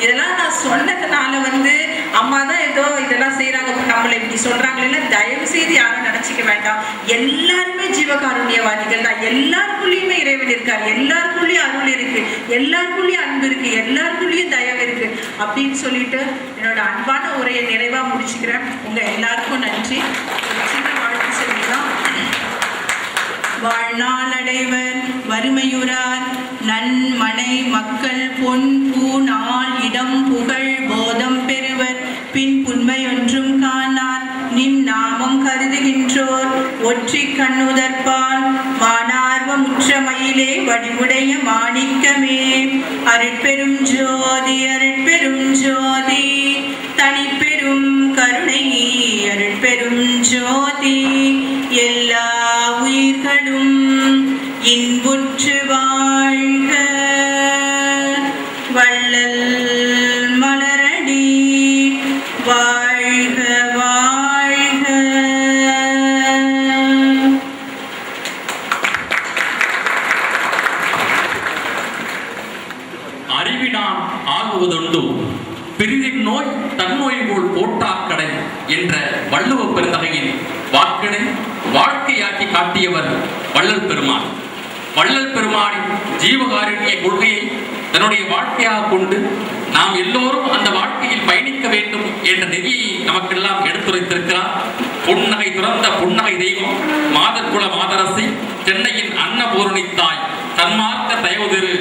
இதெல்லாம் நான் சொன்னதுனால வந்து அம்மா தான் ஏதோ இதெல்லாம் செய்யறாங்க நம்மளை இப்படி சொல்றாங்களே தயவு செய்து யாரும் நினைச்சுக்க வேண்டாம். எல்லாருமே ஜீவகாருண்யவாதிகள் தான். எல்லாருக்குள்ளயுமே இறைவன் இருக்கார். எல்லாருக்குள்ளயும் அருள் இருக்கு. எல்லாருக்குள்ளயும் அன்பு இருக்கு. எல்லாருக்குள்ளயும் தயவு இருக்கு. அப்படின்னு சொல்லிட்டு என்னோட அன்பான உரையை நிறைவா முடிச்சுக்கிறேன். உங்க எல்லாருக்கும் நன்றி ஒரு சின்ன வாழ்த்து சொல்லிக்கலாம் வாழ்நாளடைவர் வறுமையுறார். நன்மனை மக்கள் பொன் பூ நாள் இடம் புகழ் போதம் பெறுவர். பின் புன்மை ஒன்றும் காணார். நின் நாமம் கருதுகின்றோர். ஒற்றி கண்ணுதற்பால் மானார்வமுற்ற மயிலே வடிவுடைய மாணிக்கமே. அருட்பெரும் ஜோதி அருட்பெரும் ஜோதி. ஜீவகாருண்ய கொள்கையை தன்னுடைய வாழ்க்கையாக கொண்டு நாம் எல்லோரும் அந்த வாழ்க்கையில் பயணிக்க வேண்டும் என்ற நெறியை நமக்கெல்லாம் எடுத்துரைத்திருக்கிறார். புன்னகை துறந்த புன்னகை தெய்வம் மாதர்குல மாதரசி சென்னையின் அன்னபூரணி தாய் தன்மார்க்க தயவுதிரு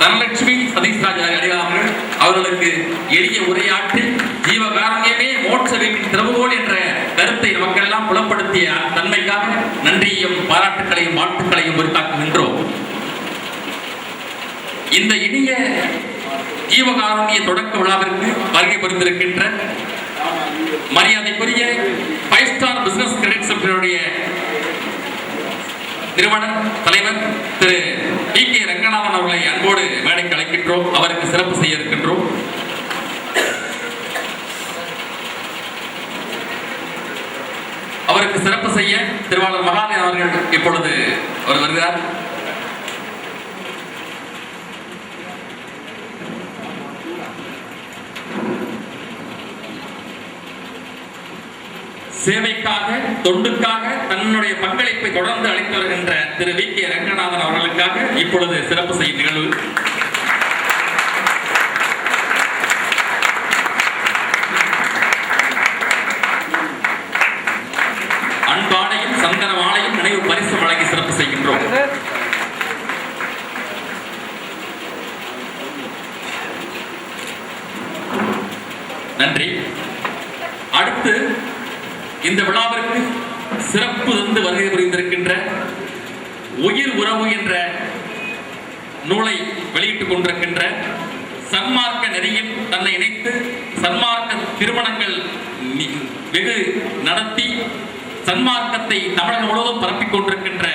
தனலட்சுமி சதீஷ்ராஜ் அடிகார்கள் அவர்களுக்கு எளிய உரையாற்றி ஜீவகாரண்யமே மோட்ச வீட்டின் திறவுகோல் என்ற கருத்தை நமக்கெல்லாம் புலப்படுத்திய தன்மைக்காக நன்றியையும் பாராட்டுக்களையும் வாழ்த்துக்களையும் உரித்தாக்குகின்றோம். இந்த இனிய ஜீவகாருண்ய தொடக்க விழாவிற்கு வருகை புரிந்திருக்கின்ற மரியாதைக்குரிய ஃபைவ் ஸ்டார் பிசினஸ் கிரெடிட் சென்டருடைய நிறுவன தலைவர் திரு டி கே ரங்கநாதன் அவர்களை அன்போடு மேடைக்கு அழைக்கின்றோம். அவருக்கு சிறப்பு செய்ய இருக்கின்றோம். அவருக்கு சிறப்பு செய்ய திருவாளர் மகாதேவன் அவர்கள் இப்பொழுது அவர் வருகிறார். சேவைக்காக தொண்டுக்காக தன்னுடைய பங்களிப்பை தொடர்ந்து அளித்து வருகின்ற திரு வி. கே. ரங்கநாதன் அவர்களுக்காக இப்பொழுது சிறப்பு செய்யும் நிகழ்வு. அன்பாடையும் சந்தன மாலையும் நினைவு பரிசு வழங்கி சிறப்பு செய்கின்றோம். நன்றி. இந்த விழாவிற்கு சிறப்பு தந்து வருகை புரிந்திருக்கின்ற உயிர் உறவு என்ற நூலை வெளியிட்டுக் கொண்டிருக்கின்ற சன்மார்க்க நெறியில் தன்னை இணைத்து சன்மார்க்க திருமணங்கள் வெகு நடத்தி சன்மார்க்கத்தை தமிழகம் முழுவதும் பரப்பிக் கொண்டிருக்கின்ற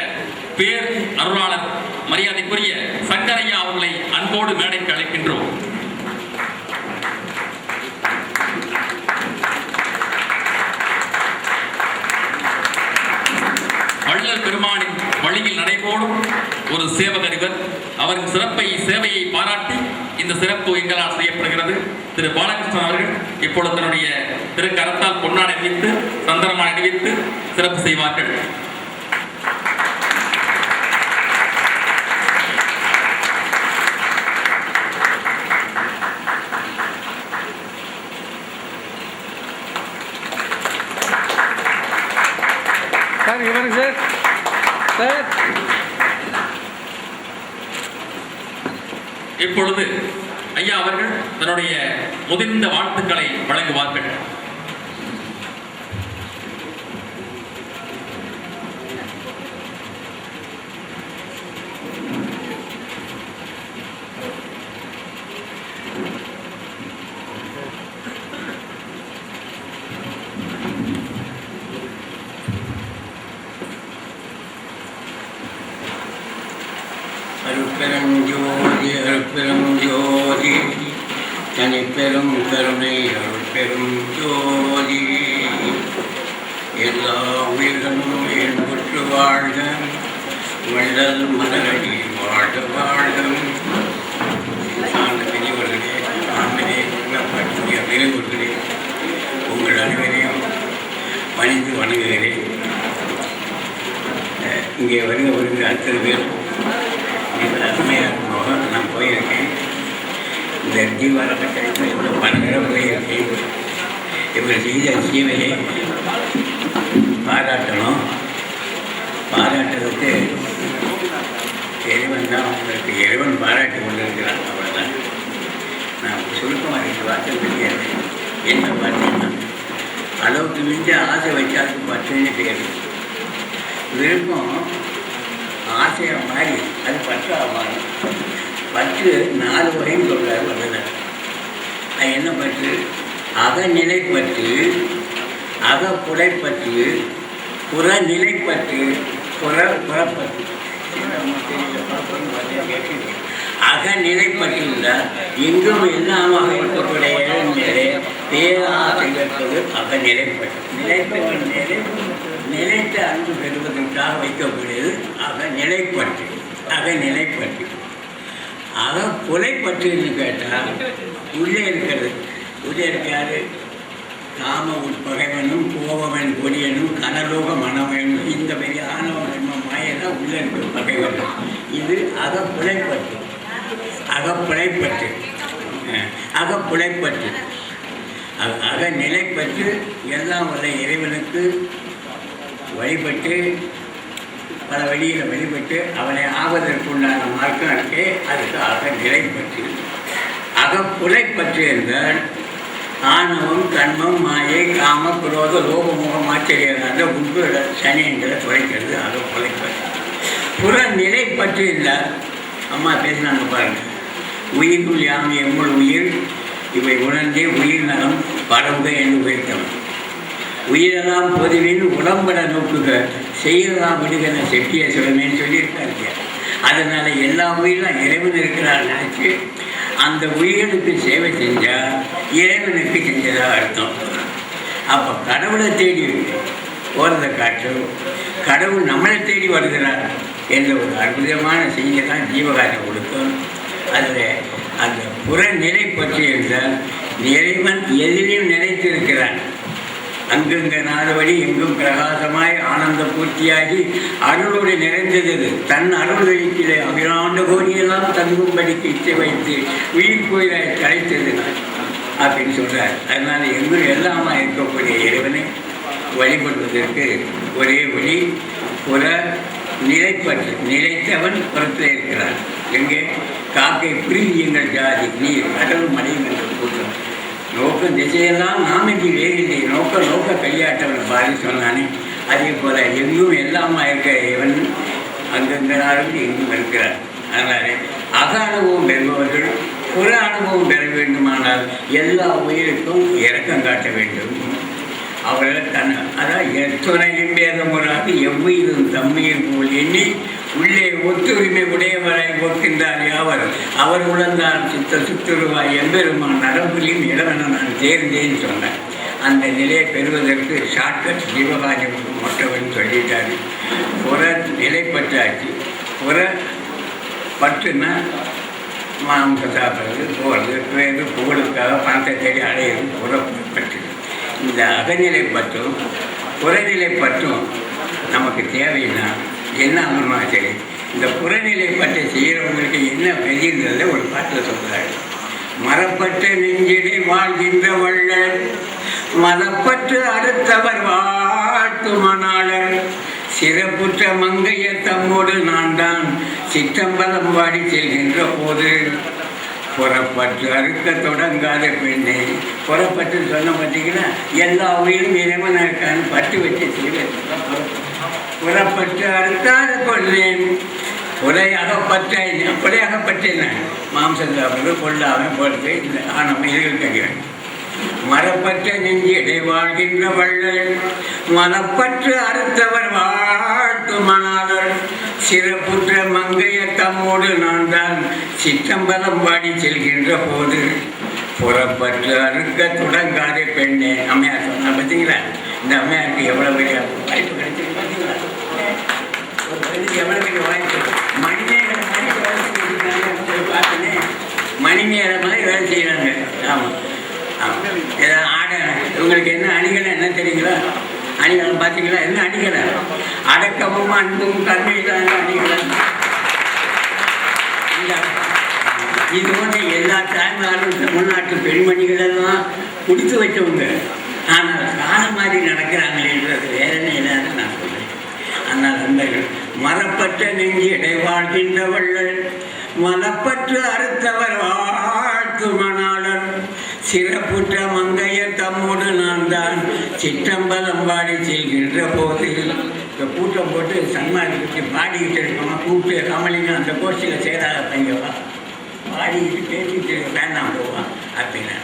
பேர் அருளாளர் மரியாதைக்குரிய சங்கரையா அவர்களை அன்போடு மேடைக்கு அழைக்கின்றோம் வள்ளல் பெருமானின் வழியில் நடைபோடும் ஒரு சேவகர் இவர் அவரின் சிறப்பை சேவையை பாராட்டி இந்த சிறப்பு எங்களால் செய்யப்படுகிறது. திரு பாலகிருஷ்ணன் அவர்கள் இப்பொழுது தன்னுடைய திரு கரத்தால் பொன்னாடை அணிவித்து சந்திரமான் அணிவித்து சிறப்பு செய்வார்கள். சார் இங்க சார் இப்பொழுது ஐயா அவர்கள் தன்னுடைய முதிர்ந்த வாழ்த்துக்களை வழங்குவார்கள். பெரும் ஜோதி பெரும் ஜோதி. தனி பெரும் கருணை பெரும் ஜோதி. எல்லா உயிர்களும் என்பற்று வாழ்க. வள்ளல் மலரடி வாழ்க வாழ்கம் சார்ந்த பெரியவர்களே ஆண்களே பற்றிய பெரியவர்களே உங்கள் அனைவரையும் பணிந்து வணங்குகிறேன். இங்கே வருக வருகிற அத்தனை பேர். போயிருக்கேன். இந்த ஜீவாரப்பட்ட இவ்வளோ பணங்கிற போயிருக்கேன். இவங்க செய்த சீவையை பாராட்டணும். பாராட்டுறதுக்கு இறைவன் தான் உங்களுக்கு இறைவன் பாராட்டி கொண்டிருக்கிறான் அவ்வளோதான் நான் சுருக்கமாக ரெண்டு வார்த்தை தெரியாது என்ன பார்த்தீங்கன்னா அளவுக்கு மிஞ்ச ஆசை வச்சாலும் பற்றுன்னு பேர். விருப்பம் ஆசையாக மாறி அது பற்றா மாறும். பற்று நாலு வகைன்னு சொல்கிறார் வல்லவர் அது என்ன பற்று? அகநிலை பற்று அகப்புடைப்பற்று புறநிலைப்பற்று புற புறப்பற்று. அகநிலைப்பற்றில் எங்கும் எல்லாமாக இருக்கக்கூடிய இளைஞரே பேராசை இருப்பது அகநிலைப்பற்று நிலைப்பற்று நிலை நிலைத்த அன்பு பெறுவதற்காக வைக்கக்கூடியது அகநிலைப்பற்று அகநிலைப்பற்று புலை புலைப்பற்றுன்னு கேட்டால் உள்ளே இருக்கிறது. உள்ளே இருக்காரு. காம உட்பகைவனும் கோபவன் கொடியனும் கனலோக மனவனும் இந்த பெரிய ஆணவன் மாயெல்லாம் உள்ளே இருக்கிற பகைவன். இது அகப்புழைப்பற்று அகப்புழைப்பற்று அகப்புழைப்பற்று அக நிலைப்பற்று எல்லாம் வல்ல இறைவனுக்கு வழிபட்டு பல வழியில் வழிபட்டு அவனை ஆவதற்குண்டான மார்க்கம் இருக்கே அதுக்கு அக நிலைப்பற்று அகப்புலைப்பற்று என்றால் ஆணவம் கண்மம் மாயை காம குரோத லோகமோகம் ஆச்சரியாத உண்புகள சனியங்களை அகப்புலை பற்றி. புற பற்றி என்றால் அம்மா பேசினாங்க பாருங்க உயிர்குள் யாம் எம்முள் உயிர் இவை உணர்ந்தே உயிர் நலம் பரவுக என்று உயர்த்தவன். உயிரெல்லாம் பொதுவின் உடம்பட நோக்குக. செய்யலாம் விடுகன செட்டியை சொல்லணும்னு சொல்லியிருக்காங்க அதனால் எல்லா உயிரும் இறைவன் இருக்கிறார் நினச்சி அந்த உயிர்களுக்கு சேவை செஞ்சால் இறைவனுக்கு செஞ்சதா அர்த்தம். அப்போ கடவுளை தேடி போகிறத காட்டும் கடவுள் நம்மளை தேடி வருகிறார் என்ற ஒரு அற்புதமான செய்தியை தான் ஜீவகாரம் கொடுக்கும். அதில் அந்த புறநிலை பற்றி என்றால் இறைவன் எதிலையும் நிலைத்திருக்கிறான். அங்கங்க நாடுபடி எங்கும் பிரகாசமாய் ஆனந்த பூர்த்தியாகி அருளோடு நிறைந்தது. தன் அருள் வெளிக்கிலே அகிலாண்ட கோடியெல்லாம் தங்கும்படிக்கு இச்சை வைத்து உயிர் கோயிலை கலைத்தது அப்படின்னு சொல்கிறார் அதனால் எங்கும் எல்லாமா இருக்கக்கூடிய இறைவனை வழிபடுவதற்கு ஒரே வழி புற நிலைப்பற்று. நிலைத்தவன் புறத்தில் இருக்கிறார். எங்கே? காக்கை புரியுங்கள் ஜாதி. நீர் கடல் மலையும் என்று கூட்டம் நோக்கம் திசையெல்லாம் நாமைக்கு வேறில்லை நோக்க நோக்க கையாட்டவன் பாதி சொன்னானே அதே போல எங்கும் எல்லாமா இருக்கிற இவன் அங்கங்கிறாருக்கு எங்கும் இருக்கிறார் அதனால அக அனுபவம் பெறுபவர்கள் புற அனுபவம் பெற வேண்டுமானால் எல்லா உயிருக்கும் இரக்கம் காட்ட வேண்டும். அவர்கள் தன் அதான் எத்துணையும் பேதமுறாது எவ்வுயிரும் தம்மையும் போல் எண்ணி உள்ளே ஒத்துரிமை உடையவரை போக்கின்றார் யாவர்? அவர் உழந்தார் சித்த சுத்துருவாய் எம்பெருமான் நரம்புலையும் இளவன நான் தேர்ந்தேன்னு சொன்னேன் அந்த நிலையை பெறுவதற்கு ஷார்ட்கட் சிவகாஜம் மொட்டவன் சொல்லிட்டாரு. புற நிலை பற்றாச்சு. புற பற்றுன்னா மாம்ச சாப்பிட்றது போகிறது வேறு புகழுக்காக பணத்தை தேடி அடையிறது புறப்பட்டு இந்த அகநிலை பற்றும் புறநிலை பற்றும் நமக்கு தேவைன்னா என்ன ஆகணுமா இந்த புறநிலை பற்றி செய்கிறவங்களுக்கு என்ன பெரியன்றதை ஒரு பாட்டில் சொல்கிறாரு மரப்பட்டு நெஞ்சினை வாழ்கின்ற வள்ளல் மதப்பற்று அடுத்தவர் வாழ்த்துமனாளர் சிறப்புற்ற மங்கைய தம்மோடு நான் தான் சித்தம்பலம் வாடி செல்கின்ற போது. புறப்பட்டு அறுக்க தொடங்காத பெண்ணை. புறப்பட்டு சொன்ன பார்த்தீங்கன்னா எல்லா உயிரும் இறைவன் இருக்கான்னு பட்டு வச்சு புறப்பட்டு அறுத்தாத கொள்ளேன் கொலை அகப்பற்றேன் கொலை அகப்பற்றேன் மாம்சம் சாப்பிடுறது கொள்ளாமல் போடுறது இந்த ஆனால் இதுகள் கேட்கிறேன் மரப்பற்ற நெஞ்சிடை வாழ்கின்ற வள்ளல் மனப்பற்று அறுத்தவர் வாழ்த்து மணாளர். சிறப்புற்ற மங்கைய தம்மோடு நான் தான் சிற்றம்பலம் பாடி செல்கின்ற போது புறப்பட்டு அறுக்க தொடங்காதே பெண்ணே. அம்மையார் சொன்னா பார்த்தீங்களா? இந்த அம்மையாருக்கு எவ்வளோ பெரிய வாய்ப்பு கிடைச்சிருக்கு பார்த்தீங்களா? எவ்வளோ பெரிய வாய்ப்பு? மணிநேரம் மாதிரி வேலை மாதிரி வேலை செய்கிறாங்க ஆமாம் ஆமாம் ஏதாவது ஆட இவங்களுக்கு என்ன அணிகளை என்ன தெரியுங்களா? அணிகளை பார்த்தீங்களா? என்ன அணிகலை? அடக்கமும் அன்பும் கருணைதான் அணிகளை இந்த இது போன்ற எல்லா தாய்மார்களும் தமிழ்நாட்டு பெண்மணிகள் எல்லாம் கொடுத்து வச்சவங்க ஆனால் காலம் மாதிரி நடக்கிறாங்களேன்றது வேற என்ன நான் சொல்றேன். ஆனால் அந்த மரப்பற்ற நெஞ்சு இடை வாழ்கின்றவர்கள் மலப்பற்று அறுத்தவர் வாழ்த்து மணாளர் சிறப்புற்ற மங்கையர் தம்மோடு நான் தான் சிற்றம்பலம் பாடி செல்கின்ற போது. இந்த கூட்டம் போட்டு சன்மாதி பாடிக்கிட்டு இருக்கோம்? கூப்பிட்டு கமலிங்க அந்த கோஷ்டியில் சேராத பையவா பாடிக்கிட்டு பேசிட்டு வேண்டாம் போவான் அப்படின்னா.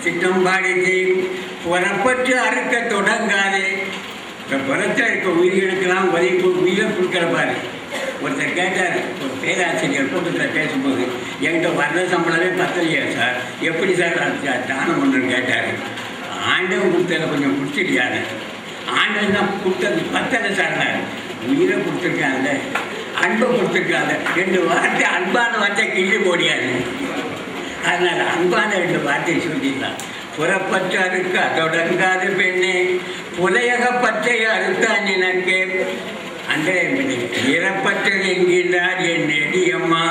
சித்தம் பாடிக்கு புறப்பட்டு அறுக்க தொடங்காதே. இப்போ புறத்தில் இருக்க உயிர்களுக்கெல்லாம் உதவி உயிரை கொடுக்குற பாரு. ஒருத்தர் கேட்டார் ஒரு பேராசிரியர் கூட்டத்தில் பேசும்போது என்கிட்ட வர்ற சம்பளமே பத்தலையா சார். எப்படி சார்? தானம் ஒன்று கேட்டார். ஆண்டவன் கொடுத்ததில் கொஞ்சம் பிடிச்சிட்டியாரு ஆண்டவன் தான் கொடுத்தது பத்தலை சார் உயிரை கொடுத்துருக்காங்க அன்பை கொடுத்துருக்காங்க. ரெண்டு வார்த்தை அன்பான வார்த்தை கிள்ளி போடியாது. அதனால் அன்பான ரெண்டு வார்த்தை சொல்லிடலாம். புறப்பற்று அறுக்க தொடங்காது பெண்ணே. புலையக பற்றை அறுத்தான் எனக்கு அந்த இறப்பற்றது என்கின்றார் என் நெடியம்மா.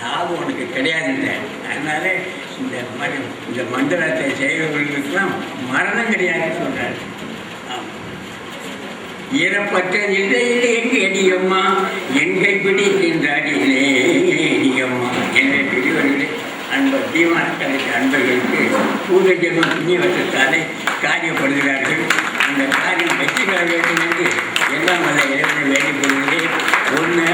லாபம் உனக்கு கிடையாதுன்ற அதனால இந்த மாதிரி இந்த மந்திரத்தை செய்கிறவர்களுக்கெல்லாம் மரணம் கிடையாதுன்னு சொல்கிறார் ஈரப்பட்ட நிலையில் எங்கு எடியம்மா எங்கை பிடிக்கின்றாடிகளே எடியம்மா என்னை பெரியவர்களே அன்பர் தீவான கலைக்கு அன்பர்களுக்கு பூத ஜென்ம புண்ணியவசத்தாலே காரியப்படுகிறார்கள். அந்த காரியம் வெற்றி பெற வேண்டும் என்று எல்லாம் வல்ல இறைவனை வேண்டிக் கொள்கிறேன். ஒன்று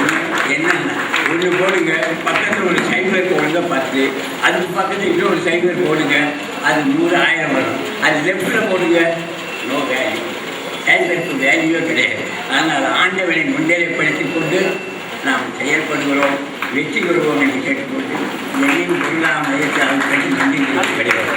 ஒன்று என்னென்ன ஒன்று போடுங்க. பக்கத்தில் ஒரு சைபர் போடுங்க பத்து அதுக்கு பக்கத்தில் இன்னொரு சைபர் போடுங்க. அது நூறு ஆயிரம் வரும். அது லெஃப்டில் போடுங்க. நோ வேல்யூ செயல்படுத்த வேல்யூவே கிடையாது. ஆனால் ஆண்டவனை முன்னிலைப்படுத்திக் கொண்டு நாம் செயல்படுகிறோம் வெற்றி பெறுவோம் என்று கேட்டுக்கொண்டு எதையும் பொருளாதார மையத்தை அவர்களுக்கு நன்றி கிடையாது